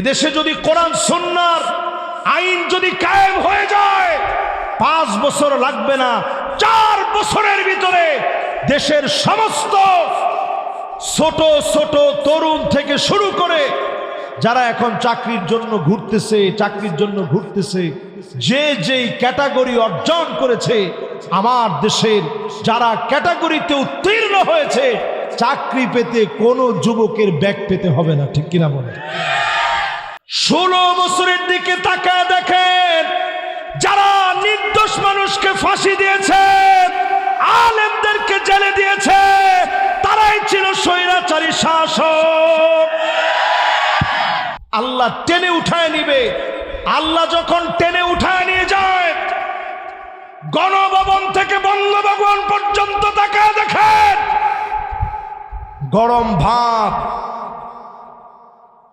এদেশে যদি কোরআন সন্ন্যার আইন যদি কায়েম হয়ে যায়, পাঁচ বছর লাগবে না, চার বছরের ভিতরে দেশের সমস্ত ছোট ছোট তরুণ থেকে শুরু করে যারা এখন চাকরির জন্য ঘুরতেছে, চাকরির জন্য ঘুরতেছে, যে যেই ক্যাটাগরি অর্জন করেছে, আমার দেশের যারা ক্যাটাগরিতে উত্তীর্ণ হয়েছে, চাকরি পেতে কোনো যুবকের ব্যাগ পেতে হবে না, ঠিক কিনা বলে ষোলো বছরের দিকে তাকায় দেখেন, যারা নির্দোষ মানুষকে ফাঁসি দিয়েছে, আলেমদেরকে জেলে দিয়েছে, তারাই ছিল স্বৈরাচারী শাসক। আল্লাহ টেনে উঠায় নিবে। আল্লাহ যখন টেনে উঠায় নিয়ে যায়, গণভবন থেকে বঙ্গভবন পর্যন্ত তাকায় দেখেন, গরম ভাত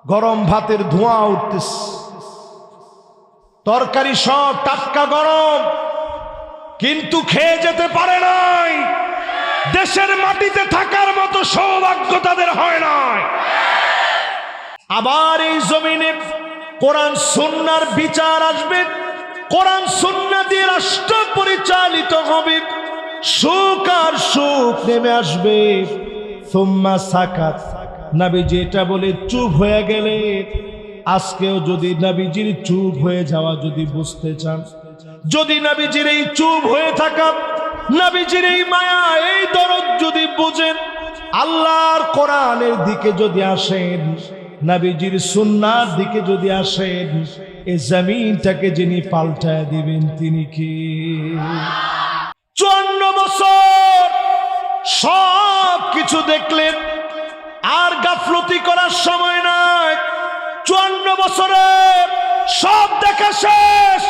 গরম ভাতের ধোঁয়া উঠতেছে। তরকারি সব টাটকা গরম। কিন্তু খেয়ে যেতে পারে নাই। দেশের মাটিতে থাকার মতো সৌভাগ্য তাদের হয় নাই। আবার এই জমিনে কোরআন সুন্নার বিচার আসবে। কোরআন সুন্না দিয়ে রাষ্ট্র পরিচালিত হবে। সুখ আর সুখ নেমে আসবে। সুম্মা সাকাত। নাবিজি বলে চুপ হয়ে গেলে, আজকেও যদি নাবিজির চুপ হয়ে যাওয়া যদি বুঝতে চান, যদি নাবিজির এই চুপ হয়ে থাকা, নাবিজির এই মায়া, এই দরদ যদি বুঝেন, আল্লাহর কোরআনের দিকে যদি আসেন, নাবিজির সুন্নার দিকে যদি আসেন এই জমিনটাকে যিনি পাল্টায় দিবেন তিনি কি? চুয়ান্ন বছর সব কিছু দেখলেন আর গাফলতি করার সময় নাই। চুয়ান্ন বছরের সব দেখা শেষ।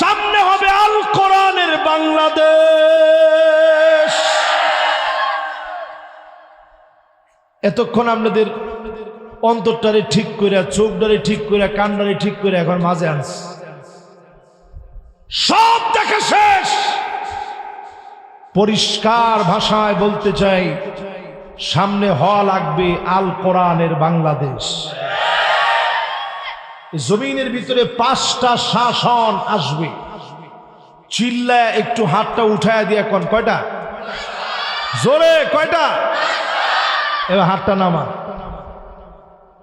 সামনে হবে আল কোরআনের বাংলাদেশ। এতক্ষণ আপনাদের অন্তরটারে ঠিক করে চোখটারে ঠিক করে কান্ডারে ঠিক করে এখন মাঝে আনছে। সব দেখা শেষ। পরিষ্কার ভাষায় বলতে চাই সামনে হওয়া লাগবে আল কোরআনের বাংলাদেশ। জমিনের ভিতরে পাঁচটা শাসন আসবে। চিল্লায় একটু হাতটা উঠায় দিয়ে কোন, কয়টা? জোরে, কয়টা? এবার হাতটা নামা।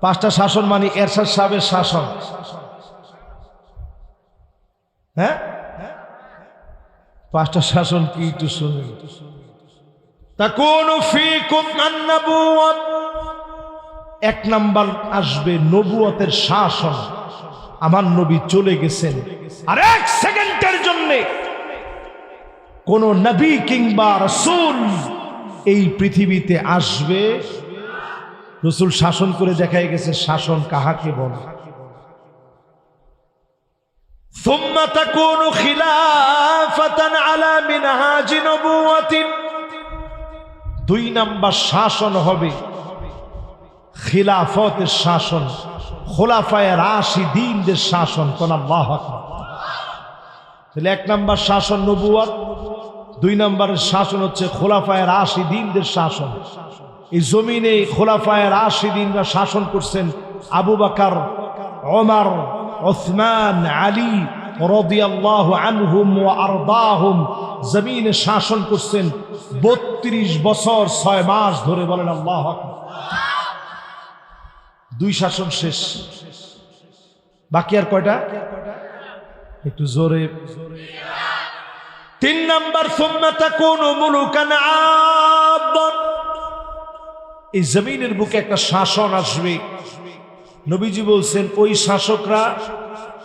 পাঁচটা শাসন মানে এরশাদ সাহেবের শাসন। হ্যাঁ? পাঁচটা শাসন কি একটু শুনুন। এক নাম্বার আসবে নবুয়তের শাসন আমার নবী চলে গেছেন আর এক সেকেন্ডের জন্য কোন নবী কিংবা রসুল এই পৃথিবীতে আসবে রসুল শাসন করে দেখাই গেছে শাসন কাহাকে বলে ثم تكون خلافة على منهاج نبوة দুই নাম্বার শাসন হবে। খিলাফতের শাসন, খোলাফায় রাশি দিনদের শাসন, কোন আল্লাহ তাহলে এক নাম্বার শাসন নবুয়াত দুই নম্বরের শাসন হচ্ছে খোলাফায় রাশি দিনদের শাসন। এই জমিনে খোলাফায় রাশি দিনরা শাসন করছেন আবু বাকার, ওমর, ওসমান, আলী রদিয়াল্লাহ আনহুম ও আরদাহুম। জমিনে শাসন করছেন বত্রিশ বছর ছয় মাস ধরে বলেন আল্লাহ দুই শাসন শেষ। বাকি আর কয়টা? একটু জোরে। তিন নাম্বার সুম্মাতা কোন এই জমিনের বুকে একটা শাসন আসবে। নবীজি বলছেন, ওই শাসকরা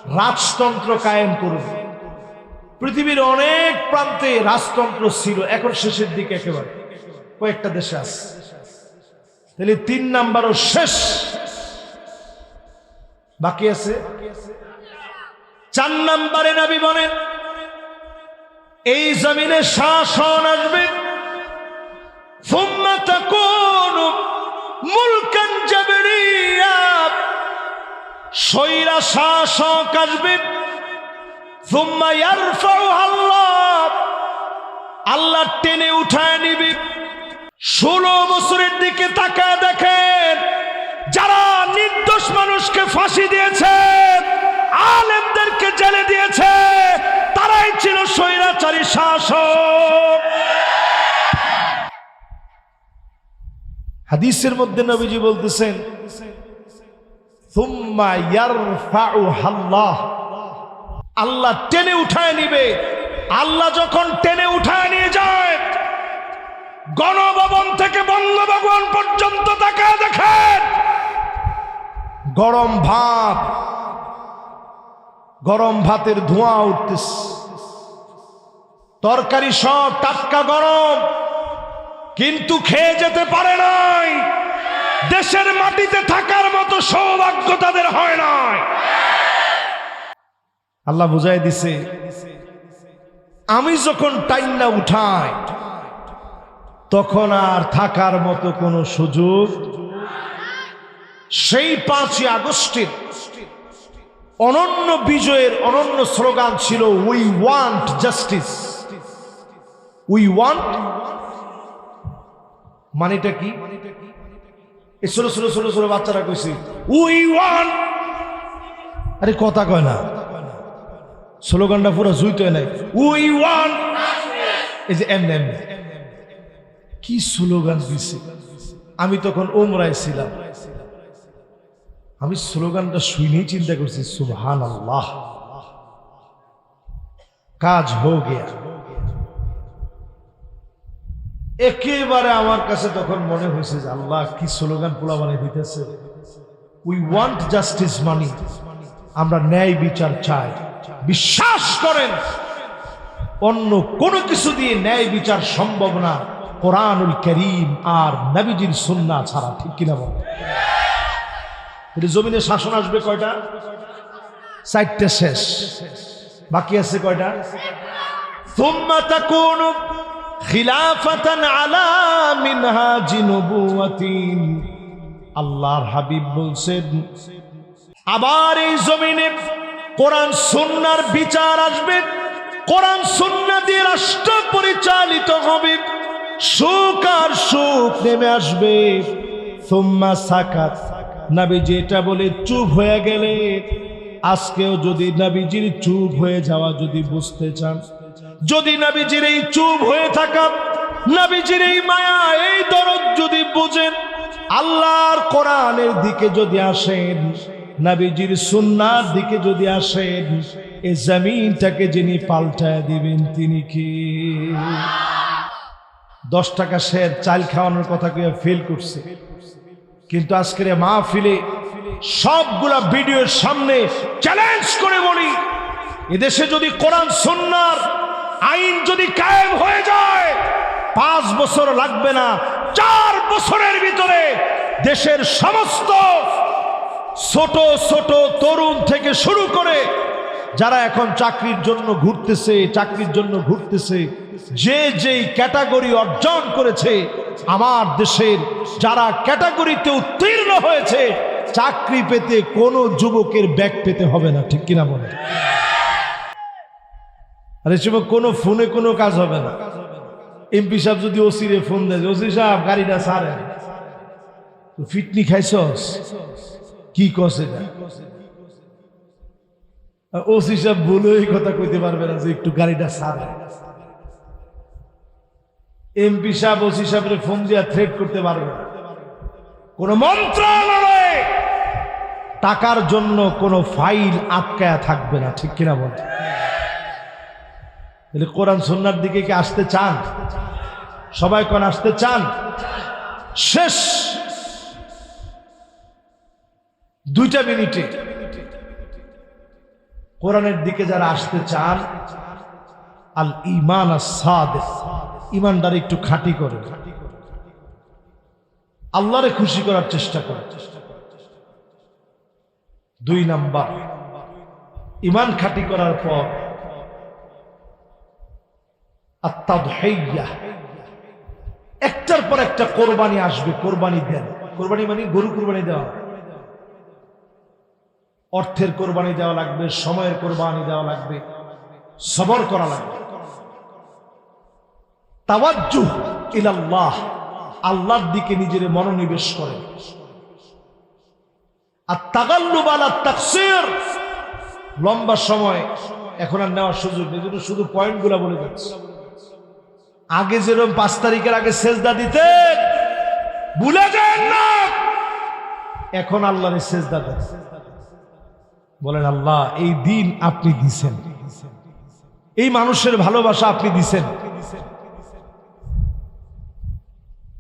রাজতন্ত্র কায়েম করবে। পৃথিবীর অনেক প্রান্তে রাজতন্ত্র ছিল। এখন শেষের দিকে একেবারে। কয়েকটা দেশে আছে। তাহলে তিন নাম্বারও শেষ। বাকি আছে? চার নাম্বারে নাবি বলেন, এই জমিনে শাসন আসবে। সৈরা শাসক আসবে। আল্লাহ টেনে উঠায় নিবি। ষোলো বছরের দিকে তাকায় দেখেন, যারা নির্দোষ মানুষকে ফাঁসি দিয়েছে, আলেমদেরকে জেলে দিয়েছে, তারাই ছিল স্বৈরাচারী শাসক। হাদিসের মধ্যে নবীজি বলতেছেন থুম্মা ইয়ারফাউহা আল্লাহ আল্লাহ টেনে উঠায় নিবে। আল্লাহ যখন টেনে উঠায় নিয়ে যায়, গণভবন থেকে বন্ধ বঙ্গভবন পর্যন্ত তাকায় দেখেন। গরম ভাত, গরম ভাতের ধোঁয়া উঠতেছে। তরকারি সব টাটকা গরম, কিন্তু খেয়ে যেতে পারে নাই। দেশের মাটিতে থাকার মতো সৌভাগ্য তাদের হয় নাই। আল্লাহ বুঝাই দিছে, আমি যখন টাইম না উঠাই, তখন আর থাকার মতো কোনো সুযোগ সেই পাঁচই আগস্টের অনন্য বিজয়ের অনন্য স্লোগান ছিল we want justice we want মানেটা কি? ছোট ছোট ছোট ছোট বাচ্চারা কইছে উই ওয়ান্ট আরে কথা কয় না। স্লোগানটা পুরো জুইতে নাই। উই ওয়ান এই যে এমনি এমনি কি স্লোগান দিছে? আমি তখন ওমরায় ছিলাম। আমি স্লোগানটা শুনেই চিন্তা করছি সুবহান আল্লাহ কাজ হো গিয়া। একেবারে আমার কাছে তখন মনে হয়েছে যে আল্লাহ কি স্লোগান পোলা মানে দিতেছে। উই ওয়ান্ট জাস্টিস মানি আমরা ন্যায় বিচার চাই। বিশ্বাস করেন, অন্য কোনো কিছু দিয়ে ন্যায় বিচার সম্ভব না। কোরআনুল করিম আর নবীজির সুন্না ছাড়া, ঠিক কিনা বল? জমিনে শাসন আসবে কয়টা? চারটে শেষ। বাকি আছে কয়টা? আল্লাহর হাবিব বলছেন, আবার এই জমিনে কোরআন সুন্নার বিচার আসবে, কোরআন সুন্না দিয়ে রাষ্ট্র পরিচালিত হবে, সুখ আর সুখ নেমে আসবে। সুম্মা সাকাত নাবি যেটা বলে চুপ হয়ে গেলে, আজকেও যদি নাবিজির চুপ হয়ে যাওয়া যদি বুঝতে চান। যদি নাবিজির এই চুপ হয়ে থাকা, নাবিজির এই মায়া, এই দরদ যদি বুঝেন, আল্লাহর কোরআনের দিকে যদি আসেন নাবিজির সুন্নার দিকে যদি আসেন এই জমিনটাকে যিনি পাল্টায় দিবেন, তিনি কি? দশ টাকা শের, চাল খাওয়ানোর কথা কেউ ফেল করছে। কিন্তু আজকের মা ফিলে সবগুলা ভিডিওর সামনে চ্যালেঞ্জ করে বলি, এদেশে যদি কোরআন সন্ন্যার আইন যদি কায়েম হয়ে যায়, পাঁচ বছর লাগবে না, চার বছরের ভিতরে দেশের সমস্ত ছোট ছোট তরুণ থেকে শুরু করে যারা এখন চাকরির জন্য ঘুরতেছে, চাকরির জন্য ঘুরতেছে, যে যেই ক্যাটাগরি অর্জন করেছে, আমার দেশের যারা ক্যাটাগরিতে উত্তীর্ণ হয়েছে, চাকরি পেতে কোনো যুবকের ব্যাগ পেতে হবে না, ঠিক কিনা বলে আর সময় কোনো ফোনে কোনো কাজ হবে না। এমপি সাহেব যদি ওসিরে ফোন দেয়, ওসি সাহেব, গাড়িটা সারে ফিটনি খাইছস? কি এটা? ওসি সাহেব বলে এই কথা কইতে পারবে না যে একটু গাড়িটা সারে। এমপি সাহেব, ওসি সাহেবের ফোন দিয়া থ্রেট করতে পারবে না। কোন মন্ত্রণালয়ে টাকার জন্য কোনো ফাইল আটকায়া থাকবে না, ঠিক কিনা বলতে তাহলে কোরআন সন্ন্যার দিকে কি আসতে চান? সবাই কোন আসতে চান? শেষ। দুইটা মিনিটে। কোরআনের দিকে যারা আসতে চান, আল ইমান ইমানদার একটু খাঁটি করে। আল্লাহরে খুশি করার চেষ্টা করে। দুই নাম্বার ইমান খাঁটি করার পর একটার পর একটা কোরবানি আসবে, কোরবানি দেন। কোরবানি মানে গরু কোরবানি দেওয়া। অর্থের কোরবানি দেওয়া লাগবে, সময়ের কোরবানি দেওয়া লাগবে, সবর করা লাগবে। তাওয়াজ্জু ইলাল্লাহ, আল্লাহর দিকে নিজের মনোনিবেশ করে। আর তাগাল্লুব আলা তাকসির, লম্বা সময় এখন আর নেওয়ার সুযোগ নেই জন্য শুধু পয়েন্টগুলো বলে যাচ্ছে আগে যেরকম পাঁচ তারিখের আগে সেজদা দিতে, ভুলে যান না। এখন আল্লাহর সেজদা দেন। বলেন, আল্লাহ, এই দিন আপনি দিছেন। এই মানুষের ভালোবাসা আপনি দিছেন।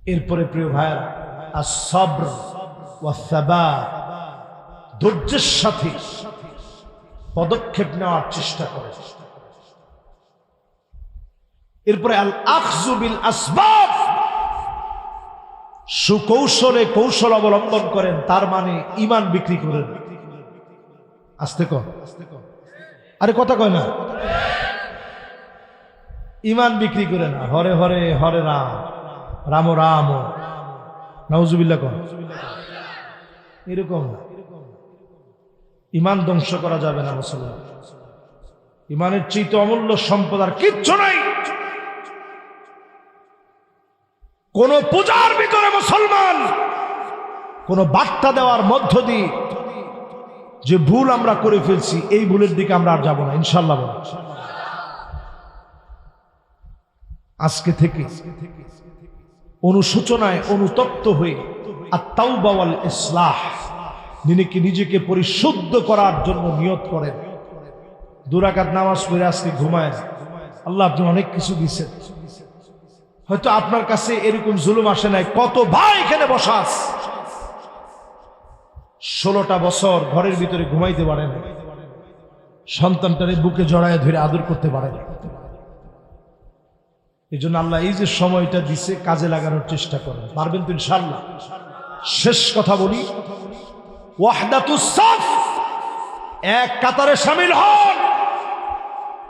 এরপরে প্রিয় ভাইয়ার ধৈর্যের সাথে পদক্ষেপ নেওয়ার চেষ্টা করে। এরপরে আল আখজুবিল আসবাব সুকৌশলে কৌশল অবলম্বন করেন, তার মানে ইমান বিক্রি করেন। আস্তে কর। আরে কথা কয় না। ইমান বিক্রি করে না। হরে হরে হরে রাম। রাম রাম। নজুবিল্লা কর। এরকম না। ইমান ধ্বংস করা যাবে না মুসলমান। ইমানের চিত অমূল্য সম্পদ আর কিচ্ছু নাই। কোন পূজার ভিতরে মুসলমান কোন বার্তা দেওয়ার মধ্য দিয়ে যে ভুল আমরা করে ফেলছি, এই ভুলের দিকে আমরা আর যাব না, ইনশাল্লাহ। আজকে থেকে অনুসূচনায় অনুতপ্ত হয়ে তাও বাওয়াল ইসলাহ নিজেকে নিজেকে পরিশুদ্ধ করার জন্য নিয়ত করেন। দুরাকাত নামাজ পড়ে আজকে ঘুমায়, আল্লাহ আপনি অনেক কিছু দিচ্ছেন হয়তো আপনার কাছে এরকম জুলুম আসে নাই, কত ভাই এখানে বসাস ষোলোটা বছর ঘরের ভিতরে ঘুমাইতে পারে না। সন্তানটারে বুকে জড়ায় ধরে আদর করতে পারে এই জন্য আল্লাহ এই যে সময়টা দিছে, কাজে লাগানোর চেষ্টা করেন। পারবেন তো ইনশাল্লাহ শেষ কথা বলি এক কাতারে সামিল হন।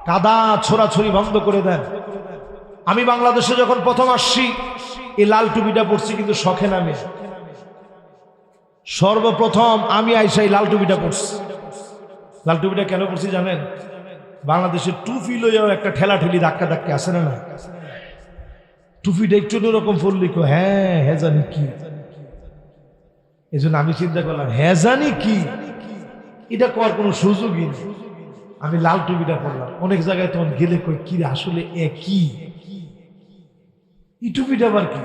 কাদা ছোড়াছড়ি বন্ধ করে দেন। আমি বাংলাদেশে যখন প্রথম আসছি, এই লাল টুপিটা পড়ছি কিন্তু শখে নামে। সর্বপ্রথম আমি আইসাই লাল টুপিটা পড়ছি লাল টুপিটা কেন পড়ছি জানেন? বাংলাদেশের টুপি লইয়াও একটা ঠেলা ঠেলি ধাক্কা ধাক্কা আছে না না টুপিটা একটু অন্যরকম ফুললি কো হ্যাঁ হ্যাঁ জানি কি। এই জন্য আমি চিন্তা করলাম হ্যাঁ জানি কি? এটা করার কোনো সুযোগই নেই। আমি লাল টুপিটা পড়লাম অনেক জায়গায় তখন গেলে কই কি আসলে এ কি? এই টুপিটা আবার কি?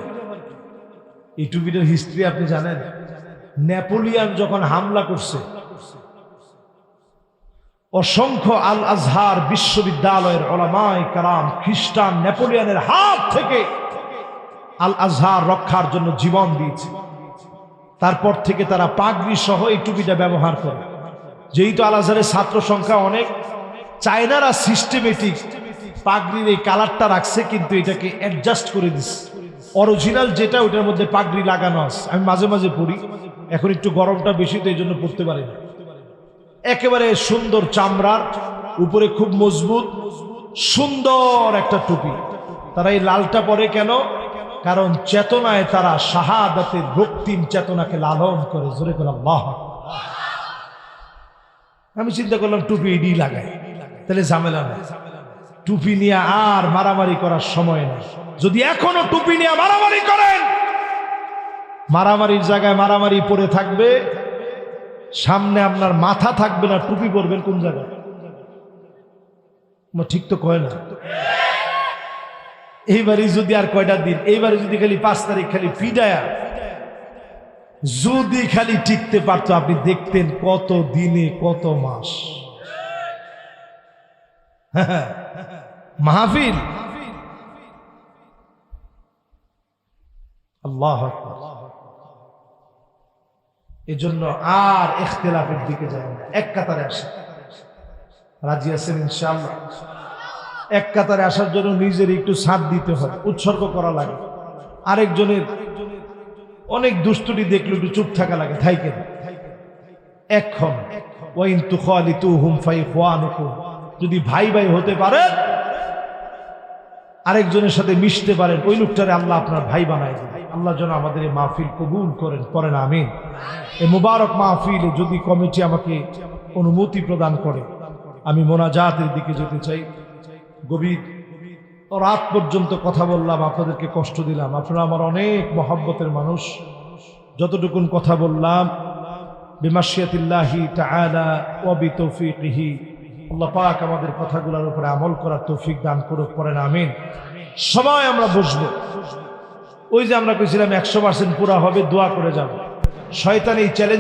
এই টুপিটার হিস্ট্রি আপনি জানেন? নেপোলিয়ান যখন হামলা করছে, অসংখ্য আল আজহার বিশ্ববিদ্যালয়ের ওলামায় কারাম খ্রিস্টান নেপোলিয়ানের হাত থেকে আল আজহার রক্ষার জন্য জীবন দিয়েছে। তারপর থেকে তারা পাগড়ি সহ এই টুপিটা ব্যবহার করে। যেহেতু আল আজহারের ছাত্র সংখ্যা অনেক, চায়নারা সিস্টেমেটিক পাগড়ির এই কালারটা রাখছে, কিন্তু এটাকে অ্যাডজাস্ট করে দিচ্ছে। অরিজিনাল যেটা, ওটার মধ্যে পাগড়ি লাগানো আছে। আমি মাঝে মাঝে পড়ি। এখন একটু গরমটা বেশি, তো এই জন্য পড়তে পারি না। একেবারে সুন্দর চামড়ার উপরে খুব মজবুত, সুন্দর একটা টুপি। তারা এই লালটা পরে কেন? কারণ চেতনায় তারা শাহাদাতের রক্তিম চেতনাকে লালন করে। জোরে করে আল্লাহ আমি চিন্তা করলাম টুপি ইডি লাগায় তাহলে ঝামেলা নেই। টুপি নিয়ে আর মারামারি করার সময় নেই। যদি এখনও টুপি নিয়ে মারামারি করেন মারামারির জায়গায় মারামারি পড়ে থাকবে, সামনে আপনার মাথা থাকবে না, টুপি পরবেন কোন জায়গায়? ঠিক তো কয় না? এইবারই যদি আর কয়টা দিন এইবারে যদি খালি পাঁচ তারিখ খালি পিডায়া যদি খালি টিকতে পারতো, আপনি দেখতেন কত দিনে, কত মাস। মাহফিল? আল্লাহ এজন্য আর ইখতিলাফের দিকে যায় না। এক কাতারে আসে। রাজি আছেন ইনশাআল্লাহ? এক কাতারে আসার জন্য নিজের একটু সাথ দিতে হয়, উৎসর্গ করা লাগে। আরেকজনের অনেক দুষ্টুটি দেখলে একটু চুপ থাকা লাগে থাইকেন এখন ওয়াইন তু হুম ফাই খোয়ানুকুম যদি ভাই ভাই হতে পারে আরেকজনের সাথে মিশতে পারেন, ওই লোকটারে আল্লাহ আপনার ভাই বানায় দেন। আল্লাহ যেন আমাদের এই মাহফিল কবুল করেন করেন, আমিন। এই মুবারক মাহফিল যদি কমিটি আমাকে অনুমতি প্রদান করে, আমি মোনাজাতের দিকে যেতে চাই। গভীর রাত পর্যন্ত কথা বললাম, আপনাদেরকে কষ্ট দিলাম। আপনারা আমার অনেক মহাব্বতের মানুষ। যতটুকুন কথা বললাম, বিমাশিয়াতিল্লাহি তাআলা ওয়া বিতৌফিকিহি আল্লাহ আমাদের কথাগুলোর উপরে আমল করার তৌফিক দান করুক, পড়েন, আমিন। সময় আমরা বুঝব। ওই যে আমরা কইছিলাম একশো পার্সেন্ট পুরা হবে, দোয়া করে যাব। শয়তান এই চ্যালেঞ্জ